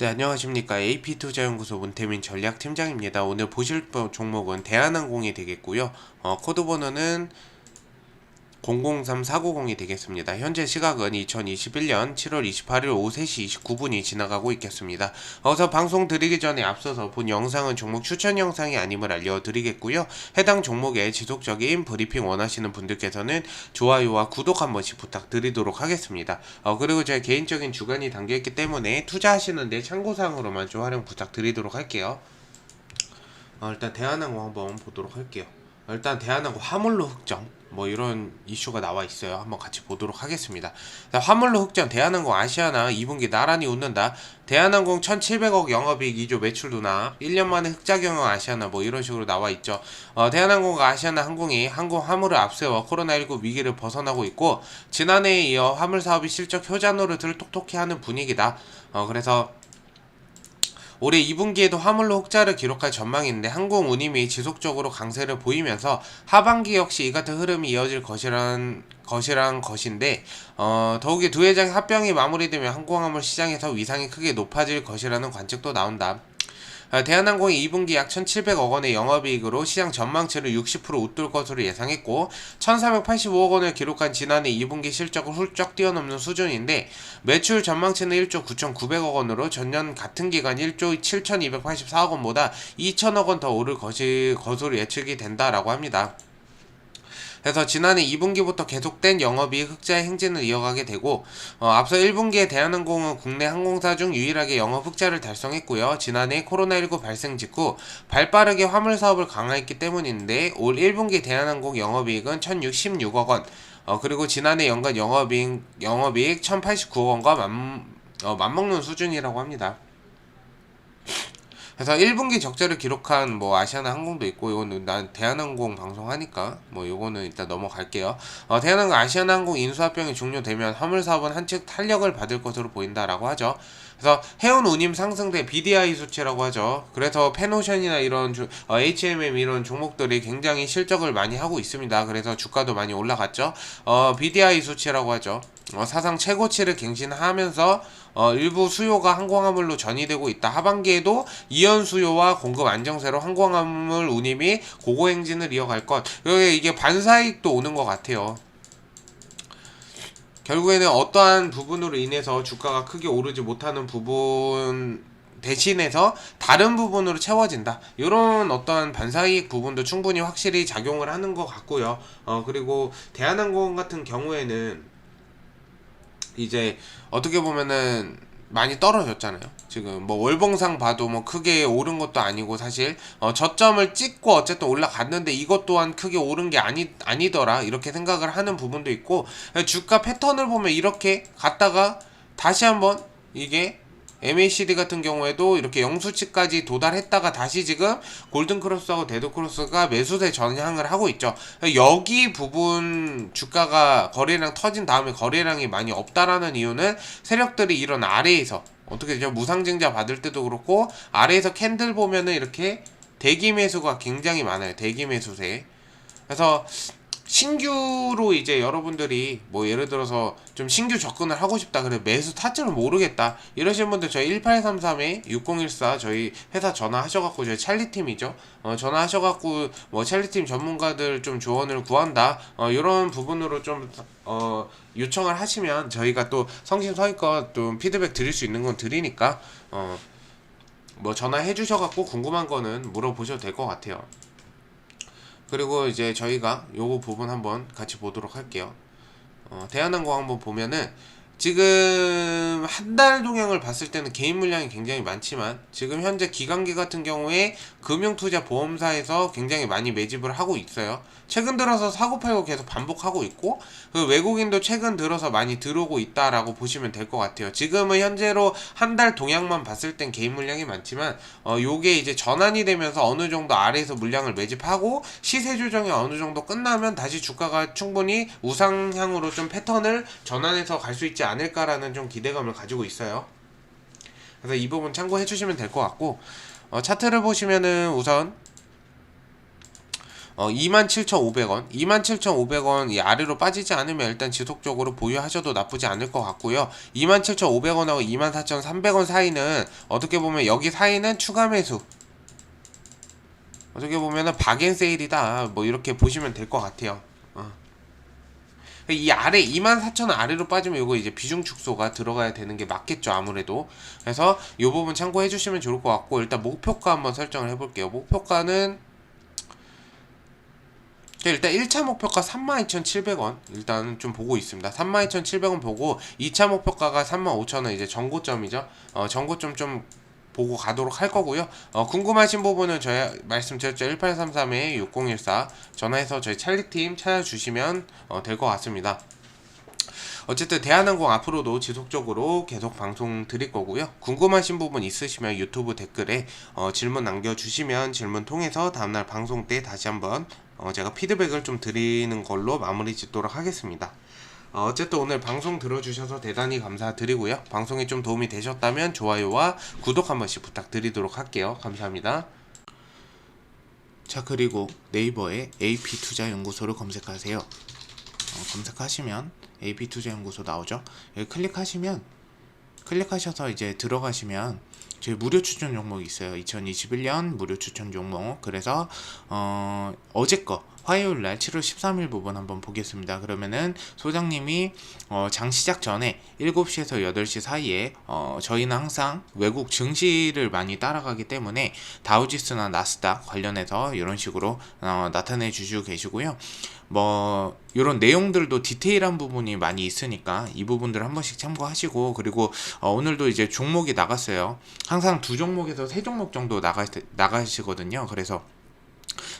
네, 안녕하십니까. AP투자연구소 문태민 전략팀장입니다. 오늘 보실 번- 종목은 대한항공이 되겠고요. 어, 코드 번호는 003490이 되겠습니다. 현재 시각은 2021년 7월 28일 오후 3시 29분이 지나가고 있겠습니다. 어서 방송 드리기 전에 앞서서 본 영상은 종목 추천 영상이 아님을 알려드리겠고요. 해당 종목의 지속적인 브리핑 원하시는 분들께서는 좋아요와 구독 한 번씩 부탁드리도록 하겠습니다. 어, 그리고 제 개인적인 주관이 담겨있기 때문에 투자하시는데 참고사항으로만 좀 활용 부탁드리도록 할게요. 어, 일단 대한항공 한번 보도록 할게요. 어, 일단 대한항공 화물로 흑점 뭐 이런 이슈가 나와 있어요. 한번 같이 보도록 하겠습니다. 자, 화물로 흑점 대한항공 아시아나 2분기 나란히 웃는다. 대한항공 1,700억 영업이익 2조 매출도나 1년 만에 흑자 경영 아시아나 뭐 이런 식으로 나와 있죠. 어, 대한항공과 아시아나 항공이 항공 화물을 앞세워 코로나19 위기를 벗어나고 있고 지난해에 이어 화물 사업이 실적 효자 노릇을 톡톡히 하는 분위기다. 어, 그래서 올해 2분기에도 화물로 흑자를 기록할 전망인데 항공 운임이 지속적으로 강세를 보이면서 하반기 역시 이 같은 흐름이 이어질 것이란 것이란 것인데 어, 더욱이 두 회장의 합병이 마무리되면 항공화물 시장에서 위상이 크게 높아질 것이라는 관측도 나온다. 아, 대한항공이 2분기 약 1,700억 원의 영업이익으로 시장 전망치를 60% 웃돌 것으로 예상했고 1,485억 원을 기록한 지난해 2분기 실적을 훌쩍 뛰어넘는 수준인데 매출 전망치는 1조 9,900억 원으로 전년 같은 기간 1조 7,284억 원보다 2천억 원 더 오를 것이 것으로 예측이 된다라고 합니다. 그래서 지난해 2분기부터 계속된 영업이익 흑자의 행진을 이어가게 되고 어, 앞서 1분기에 대한항공은 국내 항공사 중 유일하게 영업 흑자를 달성했고요. 지난해 코로나19 발생 직후 발빠르게 화물 사업을 강화했기 때문인데 올 1분기 대한항공 영업이익은 1,066억 원 어, 그리고 지난해 연간 영업이익, 영업이익 1,089억 원과 맞, 어, 맞먹는 수준이라고 합니다. 그래서 1분기 적자를 기록한 뭐 아시아나 항공도 있고 이거는 난 대한항공 방송하니까 뭐 요거는 일단 넘어갈게요. 어, 대한항공 아시아나 항공 인수합병이 종료되면 화물 사업은 한층 탄력을 받을 것으로 보인다라고 하죠. 그래서 해운 운임 상승대 BDI 수치라고 하죠. 그래서 페노션이나 이런 주, 어, HMM 이런 종목들이 굉장히 실적을 많이 하고 있습니다. 그래서 주가도 많이 올라갔죠. 어, BDI 수치라고 하죠. 어, 사상 최고치를 갱신하면서 어, 일부 수요가 항공화물로 전이되고 있다. 하반기에도 이연 수요와 공급 안정세로 항공화물 운임이 고고 행진을 이어갈 것. 여기 이게 반사이익도 오는 것 같아요. 결국에는 어떠한 부분으로 인해서 주가가 크게 오르지 못하는 부분 대신해서 다른 부분으로 채워진다. 이런 어떠한 반사이익 부분도 충분히 확실히 작용을 하는 것 같고요. 어, 그리고 대한항공 같은 경우에는 이제 어떻게 보면은 많이 떨어졌잖아요. 지금 뭐 월봉상 봐도 뭐 크게 오른 것도 아니고 사실 어 저점을 찍고 어쨌든 올라갔는데 이것 또한 크게 오른 게 아니 아니더라 이렇게 생각을 하는 부분도 있고 주가 패턴을 보면 이렇게 갔다가 다시 한번 이게 MACD 같은 경우에도 이렇게 영수치까지 도달했다가 다시 지금 골든크로스하고 데드크로스가 매수세 전향을 하고 있죠. 여기 부분 주가가 거래량 터진 다음에 거래량이 많이 없다라는 이유는 세력들이 이런 아래에서 어떻게 되죠? 무상증자 받을 때도 그렇고 아래에서 캔들 보면은 이렇게 대기 매수가 굉장히 많아요. 대기 매수세. 그래서 신규로 이제 여러분들이 뭐 예를 들어서 좀 신규 접근을 하고 싶다 그래 매수 타점을 모르겠다 이러신 분들 저희 1833에 6014 저희 회사 전화하셔갖고 저희 찰리팀이죠 어, 전화하셔갖고 뭐 찰리팀 전문가들 좀 조언을 구한다 어, 이런 부분으로 좀 어, 요청을 하시면 저희가 또 성심성의껏 좀 피드백 드릴 수 있는 건 드리니까 어, 뭐 전화해 주셔갖고 궁금한 거는 물어보셔도 될 것 같아요. 그리고 이제 저희가 요거 부분 한번 같이 보도록 할게요. 어, 대한항공 한번 보면은 지금 한 달 동향을 봤을 때는 개인 물량이 굉장히 많지만 지금 현재 기관기 같은 경우에 금융투자 보험사에서 굉장히 많이 매집을 하고 있어요. 최근 들어서 사고 팔고 계속 반복하고 있고 그 외국인도 최근 들어서 많이 들어오고 있다라고 보시면 될 것 같아요. 지금은 현재로 한 달 동향만 봤을 땐 개인 물량이 많지만 어 요게 이제 전환이 되면서 어느 정도 아래에서 물량을 매집하고 시세 조정이 어느 정도 끝나면 다시 주가가 충분히 우상향으로 좀 패턴을 전환해서 갈 수 있지 않을까라는 좀 기대감을 가지고 있어요. 그래서 이 부분 참고해 주시면 될 것 같고 어 차트를 보시면은 우선 어, 27,500원, 27,500원 이 아래로 빠지지 않으면 일단 지속적으로 보유하셔도 나쁘지 않을 것 같고요. 27,500원하고 24,300원 사이는 어떻게 보면 여기 사이는 추가 매수. 어떻게 보면은 박앤 세일이다. 뭐 이렇게 보시면 될 것 같아요. 어. 이 아래 24,000원 아래로 빠지면 이거 이제 비중 축소가 들어가야 되는 게 맞겠죠 아무래도. 그래서 이 부분 참고해 주시면 좋을 것 같고 일단 목표가 한번 설정을 해볼게요. 목표가는 자, 일단 1차 목표가 32,700원. 일단 좀 보고 있습니다. 32,700원 보고 2차 목표가가 35,000원 이제 전고점이죠? 어, 전고점 좀 보고 가도록 할 거고요. 어, 궁금하신 부분은 저희 말씀드렸죠. 1833-6014 전화해서 저희 찰리팀 찾아주시면 어, 될 것 같습니다. 어쨌든 대한항공 앞으로도 지속적으로 계속 방송 드릴 거고요. 궁금하신 부분 있으시면 유튜브 댓글에 어, 질문 남겨주시면 질문 통해서 다음날 방송 때 다시 한번 어, 제가 피드백을 좀 드리는 걸로 마무리 짓도록 하겠습니다. 어, 어쨌든 오늘 방송 들어주셔서 대단히 감사드리고요. 방송에 좀 도움이 되셨다면 좋아요와 구독 한 번씩 부탁드리도록 할게요. 감사합니다. 자 그리고 네이버에 AP투자연구소를 검색하세요. 어, 검색하시면 AP투자연구소 나오죠. 여기 클릭하시면 클릭하셔서 이제 들어가시면 저희 무료 추천 종목이 있어요. 2021년 무료 추천 종목. 그래서 어 어제 거 화요일 날 7월 13일 부분 한번 보겠습니다. 그러면은 소장님이 어, 장 시작 전에 7시에서 8시 사이에 어, 저희는 항상 외국 증시를 많이 따라가기 때문에 다우지수나 나스닥 관련해서 이런 식으로 어, 나타내 주시고 계시고요. 뭐 이런 내용들도 디테일한 부분이 많이 있으니까 이 부분들 한 번씩 참고하시고 그리고 어, 오늘도 이제 종목이 나갔어요. 항상 두 종목에서 세 종목 정도 나가 나가시거든요. 그래서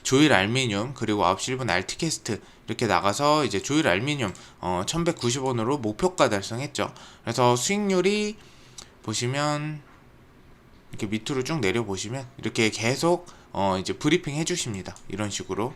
조일 알미늄 그리고 9시 1분 알티캐스트 이렇게 나가서 이제 조일 알미늄 어 1190원으로 목표가 달성했죠. 그래서 수익률이 보시면 이렇게 밑으로 쭉 내려 보시면 이렇게 계속 어 이제 브리핑 해 주십니다. 이런 식으로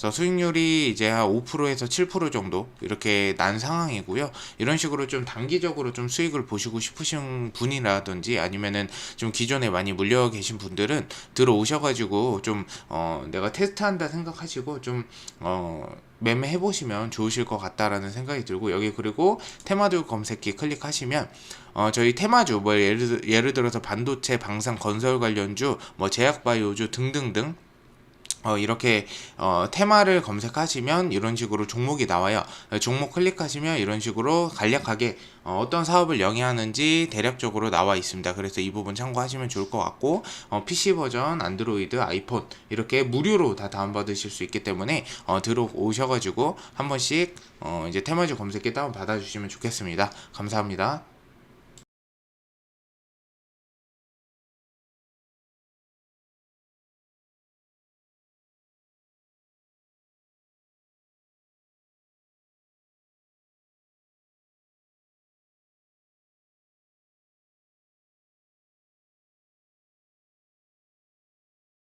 그래서 수익률이 이제 한 5%에서 7% 정도 이렇게 난 상황이고요. 이런 식으로 좀 단기적으로 좀 수익을 보시고 싶으신 분이라든지 아니면은 좀 기존에 많이 물려 계신 분들은 들어오셔가지고 좀 어 내가 테스트한다 생각하시고 좀어 매매해 보시면 좋으실 것 같다라는 생각이 들고 여기 그리고 테마주 검색기 클릭하시면 어 저희 테마주 뭐 예를 들- 예를 들어서 반도체, 방산, 건설 관련주, 뭐 제약 바이오주 등등등 어, 이렇게 어, 테마를 검색하시면 이런 식으로 종목이 나와요. 어, 종목 클릭하시면 이런 식으로 간략하게 어, 떤 사업을 영위하는지 대략적으로 나와 있습니다. 그래서 이 부분 참고하시면 좋을 것 같고 어, PC 버전, 안드로이드, 아이폰 이렇게 무료로 다 다운받으실 수 있기 때문에 어, 들어오셔가지고 한 번씩 어, 이제 테마주 검색기 다운 받아주시면 좋겠습니다. 감사합니다.